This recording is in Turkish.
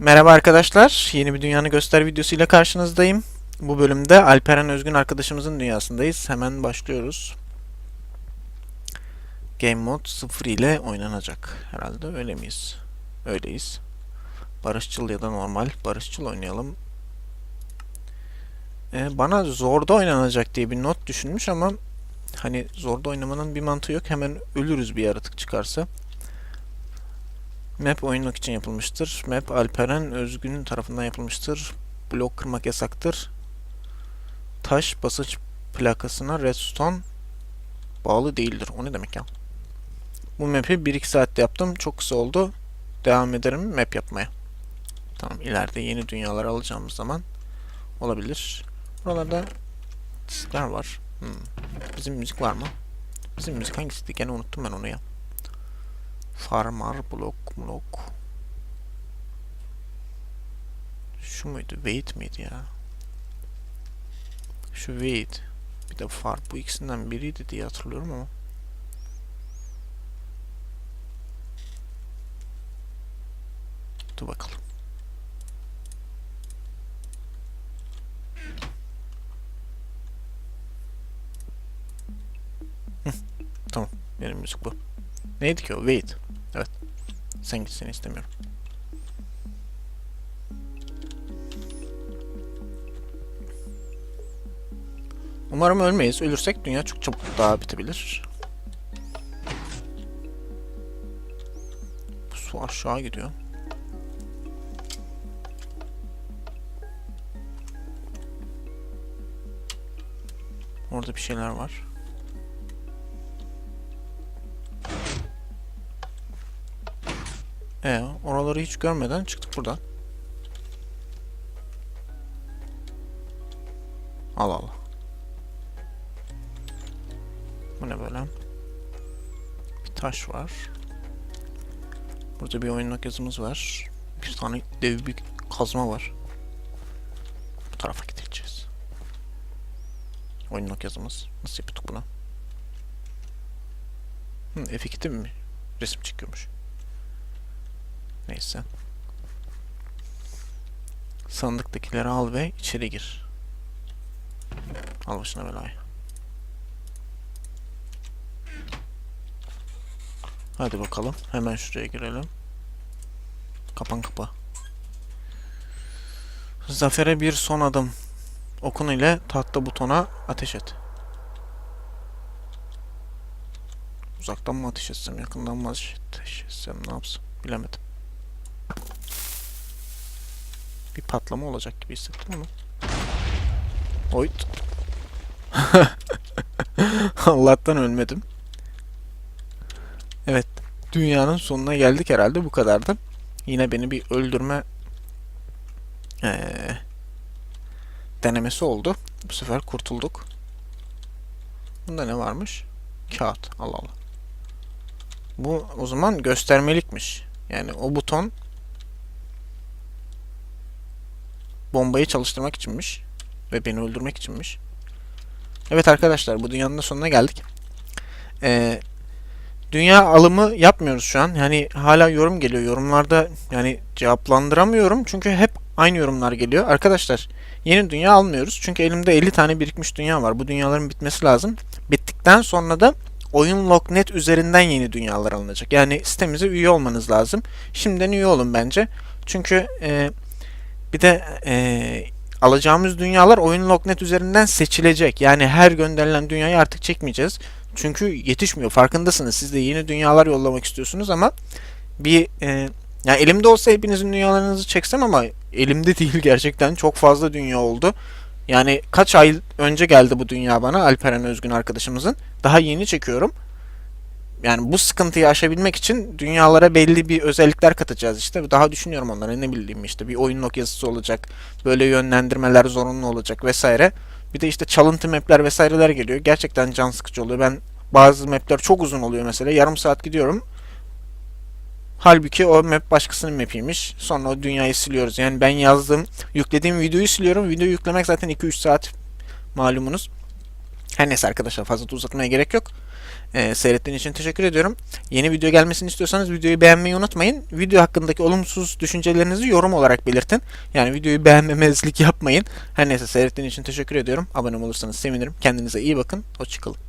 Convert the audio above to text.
Merhaba arkadaşlar. Yeni bir dünyanı göster videosuyla karşınızdayım. Bu bölümde Alperen Özgün arkadaşımızın dünyasındayız. Hemen başlıyoruz. Game Mode 0 ile oynanacak. Herhalde öyle miyiz? Öyleyiz. Barışçıl ya da normal. Barışçıl oynayalım. Ee, bana zorda oynanacak diye bir not düşünmüş ama hani zorda oynamanın bir mantığı yok. Hemen ölürüz bir yaratık çıkarsa. Map oynamak için yapılmıştır. Map Alperen Özgün'ün tarafından yapılmıştır. Blok kırmak yasaktır. Taş basınç plakasına redstone bağlı değildir. O ne demek ya? Bu map'i 1-2 saatte yaptım. Çok kısa oldu. Devam ederim map yapmaya. Tamam ileride yeni dünyalar alacağımız zaman olabilir. Buralarda diskler var. Hmm. Bizim müzik var mı? Bizim müzik hangisiydi? Gene unuttum ben onu ya. Farmar blok blok. Şu muydu? Wait miydi ya? Şu wait. Bir de far. Bu ikisinden biriydi diye hatırlıyorum ama. Dur bakalım. Tamam. Benim müzik bu. Neydi ki o? Wait. Evet. Sen git seni istemiyorum. Umarım ölmeyiz. Ölürsek dünya çok çabuk daha bitebilir. Bu su aşağı gidiyor. Orada bir şeyler var. E, oraları hiç görmeden çıktık buradan. Allah Allah. Bu ne böyle? Bir taş var. Burada bir oyunluk yazımız var. Bir tane dev bir kazma var. Bu tarafa gideceğiz. Oyunluk yazımız. Nasıl yapıyorduk bunu? Hı, F2'de mi resim çekiyormuş? Neyse. Sandıktakileri al ve içeri gir. Al başına belayı. Hadi bakalım. Hemen şuraya girelim. Kapan kapa. Zafere bir son adım. Okun ile tahta butona ateş et. Uzaktan mı ateş etsem, yakından mı ateş etsem, ne yapsam bilemedim. Bir patlama olacak gibi hissettim ama. Oyt. Allah'tan ölmedim. Evet. Dünyanın sonuna geldik herhalde bu kadardı. Yine beni bir öldürme ee, denemesi oldu. Bu sefer kurtulduk. Bunda ne varmış? Kağıt. Allah Allah. Bu o zaman göstermelikmiş. Yani o buton bombayı çalıştırmak içinmiş. Ve beni öldürmek içinmiş. Evet arkadaşlar bu dünyanın sonuna geldik. Ee, dünya alımı yapmıyoruz şu an. Yani hala yorum geliyor. Yorumlarda yani cevaplandıramıyorum. Çünkü hep aynı yorumlar geliyor. Arkadaşlar yeni dünya almıyoruz. Çünkü elimde 50 tane birikmiş dünya var. Bu dünyaların bitmesi lazım. Bittikten sonra da oyun Lognet üzerinden yeni dünyalar alınacak. Yani sitemize üye olmanız lazım. Şimdiden üye olun bence. Çünkü e, bir de e, alacağımız dünyalar oyun Lognet üzerinden seçilecek. Yani her gönderilen dünyayı artık çekmeyeceğiz. Çünkü yetişmiyor. Farkındasınız. Siz de yeni dünyalar yollamak istiyorsunuz ama bir e, yani elimde olsa hepinizin dünyalarınızı çeksem ama elimde değil gerçekten. Çok fazla dünya oldu. Yani kaç ay önce geldi bu dünya bana Alperen Özgün arkadaşımızın. Daha yeni çekiyorum. Yani bu sıkıntıyı aşabilmek için dünyalara belli bir özellikler katacağız işte. Daha düşünüyorum onlara ne bileyim işte bir oyun yazısı olacak. Böyle yönlendirmeler zorunlu olacak vesaire. Bir de işte çalıntı mapler vesaireler geliyor. Gerçekten can sıkıcı oluyor. Ben bazı mapler çok uzun oluyor mesela. Yarım saat gidiyorum. Halbuki o map başkasının mapiymiş. Sonra o dünyayı siliyoruz. Yani ben yazdığım, yüklediğim videoyu siliyorum. Videoyu yüklemek zaten 2-3 saat malumunuz. Her neyse arkadaşlar fazla da uzatmaya gerek yok. Ee, seyrettiğin için teşekkür ediyorum. Yeni video gelmesini istiyorsanız videoyu beğenmeyi unutmayın. Video hakkındaki olumsuz düşüncelerinizi yorum olarak belirtin. Yani videoyu beğenmemezlik yapmayın. Her neyse seyrettiğin için teşekkür ediyorum. Abone olursanız sevinirim. Kendinize iyi bakın. Hoşçakalın.